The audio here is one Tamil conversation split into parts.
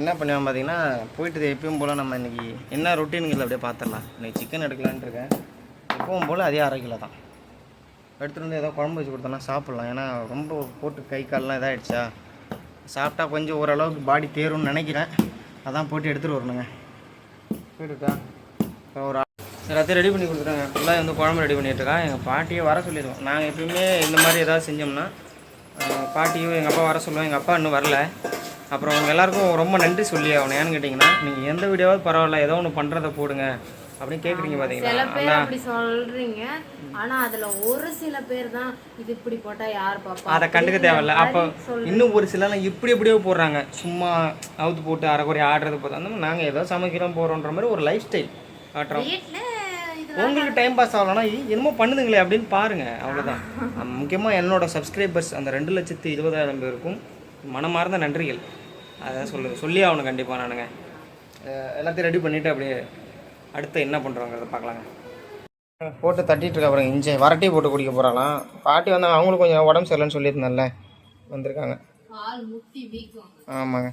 என்ன பண்ணுவேன் பார்த்தீங்கன்னா போயிட்டு எப்பயும் போல் நம்ம இன்றைக்கி என்ன ரொட்டீனுங்கிறது அப்படியே பார்த்துடலாம் இன்றைக்கி சிக்கன் எடுக்கலான்ட்டு இருக்கேன். எப்பவும் போல் அதே அரை கிலோ தான். எடுத்துகிட்டு வந்து ஏதோ குழம்பு வச்சு கொடுத்தோம்னா சாப்பிட்லாம். ஏன்னா ரொம்ப போட்டு கை கால்லாம் இதாகிடுச்சா சாப்பிட்டா கொஞ்சம் ஓரளவுக்கு பாடி தேரும்னு நினைக்கிறேன். அதான் போட்டு எடுத்துகிட்டு வரணுங்க. போயிட்டுருக்கா இப்போ ஒரு எல்லாத்தையும் ரெடி பண்ணி கொடுத்துட்டாங்க. ஃபுல்லாக வந்து குழம்பு ரெடி பண்ணிட்டு எங்கள் பாட்டியை வர சொல்லிடுவோம் நாங்கள் எப்பயுமே இந்த மாதிரி ஏதாவது செஞ்சோம்னா பாட்டியும் எங்கள் அப்பா வர சொல்லுவோம் எங்கள் அப்பா இன்னும் வரல. அப்புறம் அவங்க எல்லாருக்கும் ரொம்ப நன்றி சொல்லி ஆகணும். ஏன்னு கேட்டிங்கன்னா நீங்கள் எந்த வீடியோவாவது பரவாயில்ல ஏதோ ஒன்று பண்ணுறத போடுங்க அப்படின்னு கேட்குறீங்க சில பார்த்தீங்களா பேர் அப்படி சொல்றீங்க. ஆனா அதுல ஒரு சில பேர் தான் இது இப்படி போட்டா யார் பாப்பா? அதை கண்டுக்க தேவையில்ல. அப்போ இன்னும் ஒரு சிலர்லாம் இப்படி எப்படியோ போடுறாங்க. சும்மா அவுத்து போட்டு அரைக்குறை ஆடுறது போதும் அந்த மாதிரி நாங்கள் ஏதோ சமைக்கிறோம் போகிறோன்ற மாதிரி ஒரு லைஃப் ஸ்டைல் இது உங்களுக்கு டைம் பாஸ் ஆகலன்னா என்னமோ பண்ணுதுங்களே அப்படின்னு பாருங்க. அவ்வளோதான் முக்கியமாக என்னோட சப்ஸ்கிரைபர்ஸ் அந்த ரெண்டு லட்சத்து இருபதாயிரம் பேருக்கும் மனமார்ந்த நன்றிகள். அதான் சொல்லு சொல்லி ஆகணும் கண்டிப்பாக நானுங்க. எல்லாத்தையும் ரெடி பண்ணிவிட்டு அப்படியே அடுத்து என்ன பண்ணுறோங்கிறத பார்க்கலாங்க. போட்டு தட்டிட்டு இருக்க அப்புறம் இஞ்சி. வரட்டி போட்டு குடிக்க போகிறாலாம் பாட்டி வந்தாங்க அவங்களுக்கு கொஞ்சம் உடம்பு சரியில்லைன்னு சொல்லியிருந்தேன்ல வந்திருக்காங்க. கால் முட்டி வீக்கம். ஆமாங்க.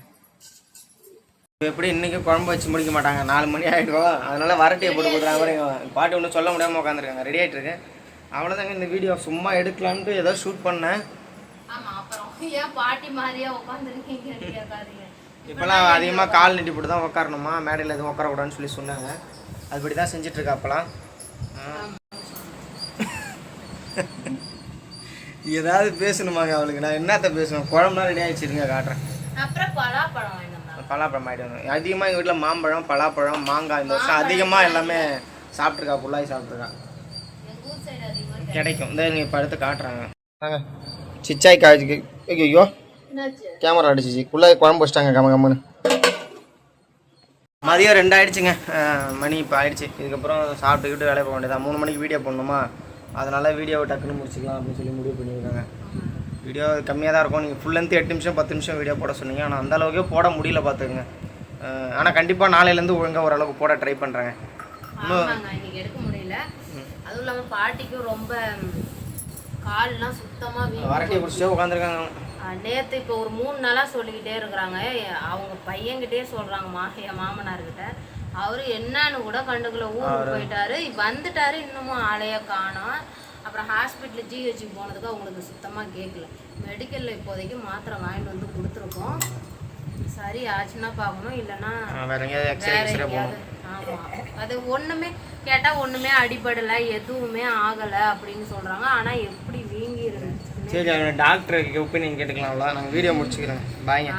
எப்படி இன்னைக்கு குழம்பு வச்சு முடிக்க மாட்டாங்க? நாலு மணி ஆகிடும் அதனால வரட்டியை போட்டு கொடுக்குறாங்க பாருங்க. பாட்டி ஒன்றும் சொல்ல முடியாமல் உட்காந்துருக்காங்க. ரெடி ஆகிட்டு இருக்கு. அவ்வளோதாங்க இந்த வீடியோ சும்மா எடுக்கலான்ட்டு ஏதோ ஷூட் பண்ணேன். ஏன் பாட்டி மாதிரியா உட்காந்துருக்கீங்க கேட்காதீங்க. இப்போலாம் அதிகமாக கால் நீட்டி போட்டு தான் உட்காரணுமா மேடையில் எதுவும் உட்காரக்கூடாதுன்னு சொல்லி சொன்னாங்க. அதுபடி தான் செஞ்சுட்டு இருக்கா அப்போலாம் ஏதாவது பேசணுமாங்க அவளுக்கு. நான் என்னத்த பேசணும்? குழம்புலாம் ரெடி ஆகிடுச்சிருங்க காட்டுறேன். அப்புறம் பலாப்பழம் பலாப்பழம் ஆகிட்டு அதிகமாக எங்கள் வீட்டில் மாம்பழம் பலாப்பழம் மாங்காய் இந்த வருஷம் அதிகமாக எல்லாமே சாப்பிட்ருக்கா புள்ளாய் சாப்பிட்ருக்கா. எங்க ஊர் சைடு அதிகமா கிடைக்கும். இந்த இப்போ எடுத்து காட்டுறாங்க. வாங்க சிச்சாய் காய்ச்சிக்கு ஐயோ கேமரா அடிச்சிச்சு. புள்ளாய் குழம்பு வச்சிட்டாங்க. கம கம்முன்னு மதியம் ரெண்டு ஆயிடுச்சுங்க. மணி இப்போ ஆயிடுச்சு. இதுக்கப்புறம் சாப்பிட்டுக்கிட்டு வேலையை போக வேண்டியதான் மூணு மணிக்கு வீடியோ போடணுமா? அதனால் வீடியோவை டக்குன்னு முடிச்சுக்கலாம் அப்படின்னு சொல்லி முடிவு பண்ணியிருக்காங்க. வீடியோ கம்மியாக தான் இருக்கும். நீங்கள் ஃபுல் லென்த் எட்டு நிமிஷம் பத்து நிமிஷம் வீடியோ போட சொன்னீங்க. ஆனால் அந்த அளவுக்கே போட முடியல பார்த்துக்குங்க. ஆனால் கண்டிப்பாக நாளையிலேருந்து ஒழுங்காக ஓரளவுக்கு போட ட்ரை பண்ணுறேங்க எடுக்க முடியல. அதுவும் இல்லாம பாட்டிக்கும் ரொம்ப கால்லாம் சுத்தமா வீக்கம் வரட்டியை பிடிச்சிட்டே உட்காந்துருக்காங்க. நேத்து இப்போ ஒரு மூணு நாளா சொல்லிக்கிட்டே இருக்கிறாங்க. அவங்க பையன்கிட்டயே சொல்றாங்க மா என் மாமனார்கிட்ட. அவரு என்னன்னு கூட கண்டுக்கல ஊருக்கு போயிட்டாரு. வந்துட்டாரு இன்னமும் ஆளைய காணோம் அப்புறம் ஹாஸ்பிட்டல் ஜிஹெச்சுக்கு போனதுக்கு அவங்களுக்கு சுத்தமா கேட்கல மெடிக்கல்ல இப்போதைக்கு மாத்திரை வாங்கிட்டு வந்து கொடுத்துருக்கோம். சரி ஆச்சுன்னா பார்க்கணும். இல்லைன்னா வேற எங்கேயாவது அது ஒண்ணுமே கேட்டா ஒண்ணுமே அடிபடல எதுவுமே ஆகல அப்படின்னு சொல்றாங்க. ஆனா சரி டாக்டர் ஒப்பீனியன் கேட்டுக்கலாம்ல நாங்கள் வீடியோ முடிச்சுக்கிறேன் பாய்ங்க